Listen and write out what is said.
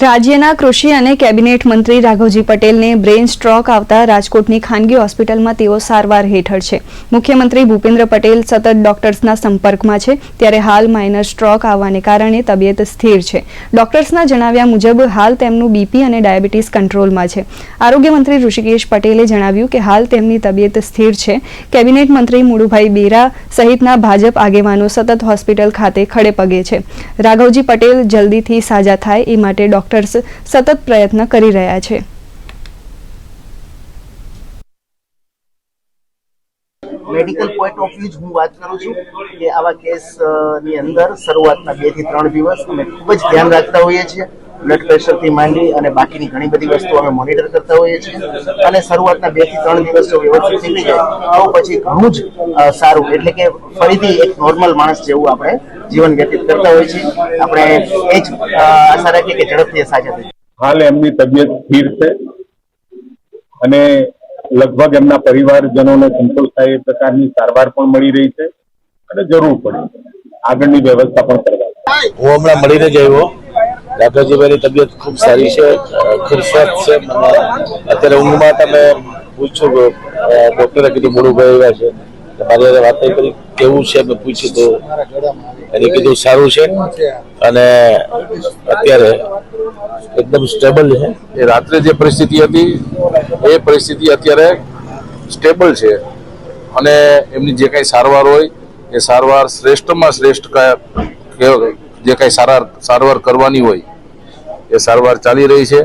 રાજ્યના કૃષિ અને કેબિનેટ મંત્રી રાઘવજી પટેલને બ્રેઇન સ્ટ્રોક આવતા રાજકોટની ખાનગી હોસ્પિટલમાં તેઓ સારવાર હેઠળ છે. મુખ્યમંત્રી ભૂપેન્દ્ર પટેલ સતત ડોક્ટર્સના સંપર્કમાં છે, ત્યારે હાલ માઇનર સ્ટ્રોક આવવાને કારણે તબિયત સ્થિર છે. ડોક્ટર્સના જણાવ્યા મુજબ, હાલ તેમનું બીપી અને ડાયાબિટીસ કંટ્રોલમાં છે. આરોગ્ય મંત્રી ઋષિકેશ પટેલે જણાવ્યું કે હાલ તેમની તબિયત સ્થિર છે. કેબિનેટ મંત્રી મુળુભાઈ બેરા સહિતના ભાજપ આગેવાનો સતત હોસ્પિટલ ખાતે ખડેપગે છે. રાઘવજી પટેલ જલ્દીથી સાજા થાય એ માટે ડોક્ટર્સ સતત પ્રયત્ન કરી રહ્યા છે. મેડિકલ પોઈન્ટ ઓફ વ્યૂ હું વાત કરું છું કે આવા કેસની અંદર શરૂઆતના બેથી ત્રણ દિવસ અમે ખૂબ જ ધ્યાન રાખતા હોઈએ છીએ. બ્લડ પ્રેશરથી માંડી અને બાકીની ઘણી બધી વસ્તુઓ અમે મોનિટર કરતા હોઈએ છીએ. અને શરૂઆતના બેથી ત્રણ દિવસ જો વ્યવસ્થિત નીકળી જાય તો પછી ઘણું જ સારું. એટલે કે ફરીથી એક નોર્મલ માણસ જેવું આપણે જીવન વ્યતીત કરતા હોય છે. આપણે એ જ આશા રાખીએ કે ઝડપથી સાજા થઈ હાલ એમની તબિયત સ્થિર છે અને લગભગ એમના પરિવારજનોને સંતોષ થાય એ પ્રકારની સારવાર પણ મળી રહી છે અને જરૂર પડે આગળની વ્યવસ્થા પણ કરવા. હું હમણાં મળીને જ આવ્યો. રાઘવજીભાઈની તબિયત ખૂબ સારી છે ખૂબ સ્વસ્થ છે. મને અત્યારે ઊંઘમાં તમે પૂછ્યું કે ડોક્ટરે કીધું મોડુભાઈ આવ્યા છે. મારી સાથે વાત કરી. કેવું છે મેં પૂછ્યું તો એને કીધું સારું છે. અને અત્યારે એકદમ સ્ટેબલ છે. એ રાત્રે જે પરિસ્થિતિ હતી, એ પરિસ્થિતિ અત્યારે સ્ટેબલ છે. અને એમની જે કાંઈ સારવાર હોય, એ સારવાર શ્રેષ્ઠમાં શ્રેષ્ઠ જે કાંઈ સારા સારવાર કરવાની હોય, એ સારવાર ચાલી રહી છે.